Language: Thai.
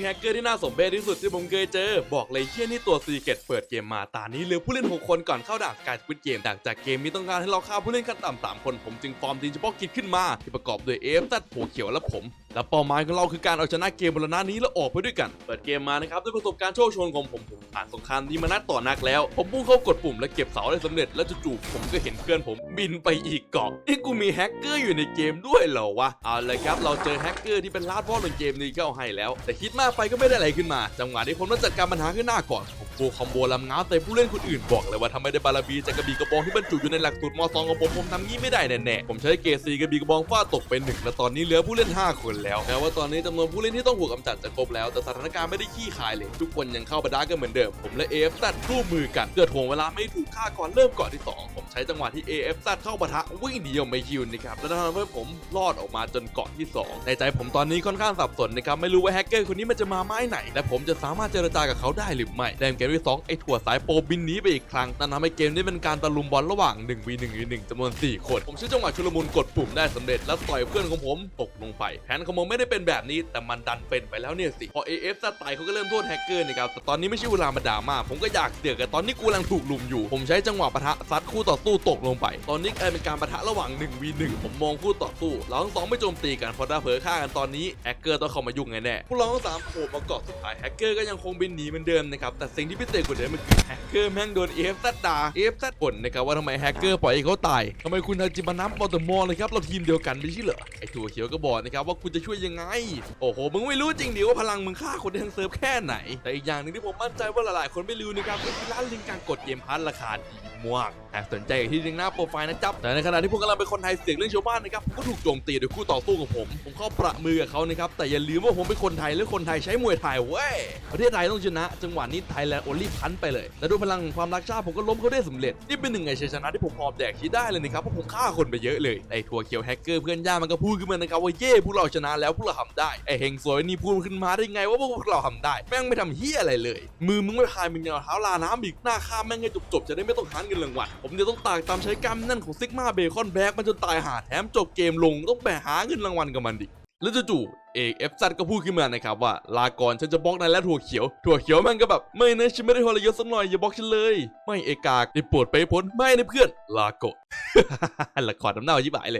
คือแฮกเกอร์ที่น่าสมเพชที่สุดที่ผมเคยเจอ บอกเลยเชี่ยนี่ตัวซีเกตเปิดเกมมาตานี้เหลือผู้เล่น 6 คนก่อนเข้าด่านการสวิดเกมดักจากเกมนี้ต้องการให้เราฆ่าผู้เล่นขั้นต่ำสามคนผมจึงฟอร์มทีมเฉพาะกิจขึ้นมา ที่ประกอบด้วยเอฟตัดหัวเขียวและผม และเป้าหมายของเราคือการเอาชนะเกมบรณะนี้แล้วออกไปด้วยกัน เปิดเกมมานะครับด้วยประสบการณ์โชคโชนของผมผมผ่านสงครามนี้มานักต่อนักแล้ว ผมพุ่งเข้ากดปุ่มและเก็บเสาได้สำเร็จแล้วจู่ๆผมก็เห็นเพื่อนผมบินไปอีกเกาะนี่กูมีแฮกเกอร์อยู่ในเกมด้วยเหรอวะเอาเลยครับเราเจอแฮกเกอร์ที่เป็นลาดบอในเกมนี้ก็เอาให้แล้ว แต่คิดมากไปก็ไม่ได้อะไรขึ้นมา จังหวะที่ผมต้องจัดการปัญหาขึ้นหน้าก่อนผมโกคอมโบลำง้าวแต่ผู้เล่นคนอื่นบอกเลยว่าทำไมได้บาราบีจากกระบี่กระบองที่บรรจุอยู่ในหลักสูตรม .2 ของผมผมทำงี้ไม่ได้แน่ๆผมใช้เกรดซีกระบี่กระบองฟาดตกไปหนึ่งและตอนนี้เหลือผู้เล่น 5 คนแล้วแม้ว่าตอนนี้จำนวนผู้เล่นที่ต้องถูกกำจัดจะครบแล้ว แต่สถานการณ์ไม่ได้ขี้คายเลย ทุกคนยังเข้าปะดากันเหมือนเดิม ผมและ AF ตัดร่วมมือกันเพื่อถ่วงเวลาไม่ถูกฆ่าก่อนเริ่มก่อนที่ 2 ผมใช้จังหวะที่ AF ตัดเข้าปะทะวิ่งหนีออกมาคิวนะครับและทำให้ผมรอดออกมาจนเกาะที่ 2 ในใจผมตอนนี้ค่อนข้างสับสนนะครับไม่รู้ว่าแฮกเกอร์คนนี้มันจะมาไม้ไหน และผมจะสามารถเจรจากับเขาได้หรือไม่แดมเกมที่2ไอ้ถั่วสายโปบินหนีไปอีกครั้งนั่นทำให้เกมนี้เป็นการตะลุมบอลระหว่าง 1v1 หรือ1จำนวน4คนผมใช้จังหวะชุลมุนกดปุ่มได้สำเร็จแล้วต่อยเพื่อนของผมตกลงไปแผนของผมไม่ได้เป็นแบบนี้ แต่มันดันเป็นไปแล้วเนี่ยสิ พอ AF ซัดไปเขาก็เริ่มโทษแฮกเกอร์นะครับ แต่ตอนนี้ไม่ใช่เวลามาด่ามา ผมก็อยากเดือดกับตอนนี้กูกำลังถูกลุมอยู่ ผมใช้จังหวะปะทะซัดคู่ต่อสู้ตกลงไป ตอนนี้กลายเป็นการปะทะระหว่าง 1v1 ผมมองคู่ต่อสู้ เราทั้งสองไม่โจมตีกัน พอได้เผลอฆ่ากันตอนนี้แฮกเกอร์ต้องเข้ามายุ่งแน่ๆพวกเราทั้งสามโผล่มาเกาะสุดท้ายแฮกเกอร์ก็ยังคงบินหนีเหมือนเดิมนะครับ แต่สิ่งที่พิเศษกว่าเดิมมันคือแฮกเกอร์แม่งโดน AF ซัดด่า AF ซัดบ่นนะครับว่าทำไมแฮกเกอร์ปล่อยให้เขาตายทำไมคุณทาจิมานัมปอตมอเลยครับเราทีมเดียวกันไม่ใช่เหรอไอถั่วเขียวก็บอกนะครับว่าคุณจะช่วยยังไง โอ้โห มึงไม่รู้จริงดิว่าพลังมึงฆ่าคนได้ทั้งเซิร์ฟแค่ไหน แต่อีกอย่างหนึ่งที่ผมมั่นใจว่าหลายๆ คนไม่รู้นะครับก็คือร้านลิงการกดเกมพัทราคาดีมากแอบสนใจที่ลิงหน้าโปรไฟล์นะจ๊บแต่ในขณะที่ผมกำลังเป็นคนไทยเสียงเรื่องชาวบ้านนะครับผมก็ถูกโจมตีโดยคู่ต่อสู้ของผม ผมเข้าประมือกับเขานะครับแต่อย่าลืมว่าผมเป็นคนไทยและคนไทยใช้มวยไทยเว้ยประเทศไทยต้องชนะ จังหวะนี้ไทยแลนด์โอลี่พันไปเลยและด้วยพลังความรักชาติผมก็ล้มเขาได้สำเร็จนี่เป็นหนึ่งในชัยชนะที่ผมพอแดกคิดได้เลยนะครับเพราะผมฆ่าคนไปเยอะเลยไอ้ถั่วเขียวแฮกเกอร์เพื่อนย่ามันก็พูดขึ้นมานะครับว่าเย่พวกเราชนะแล้วพวกเราทำได้ไอเฮงสวยนี่พูดขึ้นมาได้ไงว่าพวกเราทำได้ แม่งไม่ทำเฮียอะไรเลย มือมึงไม่พายมึงยังเอาเท้าลาน้ำอีกหน้าข้ามแม่งให้จบๆจะได้ไม่ต้องหาเงินรางวัลผมจะต้องตากตามใช้กรรมนั่นของซิกมาเบคอนแบ็กมันจนตายหาแถมจบเกมลงต้องแบกหาเงินรางวัลกับมันดิแล้วจู่ๆเอกเอฟซัดก็พูดขึ้นมานะครับว่าลาก่อนฉันจะบล็อกนายและถั่วเขียว ถั่วเขียวแม่งก็แบบไม่นะฉันไม่ได้ทรยศสักหน่อยอย่าบล็อกฉันเลย ไม่เอกากได้ปวดไปพ้นไม่นะเพื่อนลาก่อนละครน้ำเน่ายิบายเลย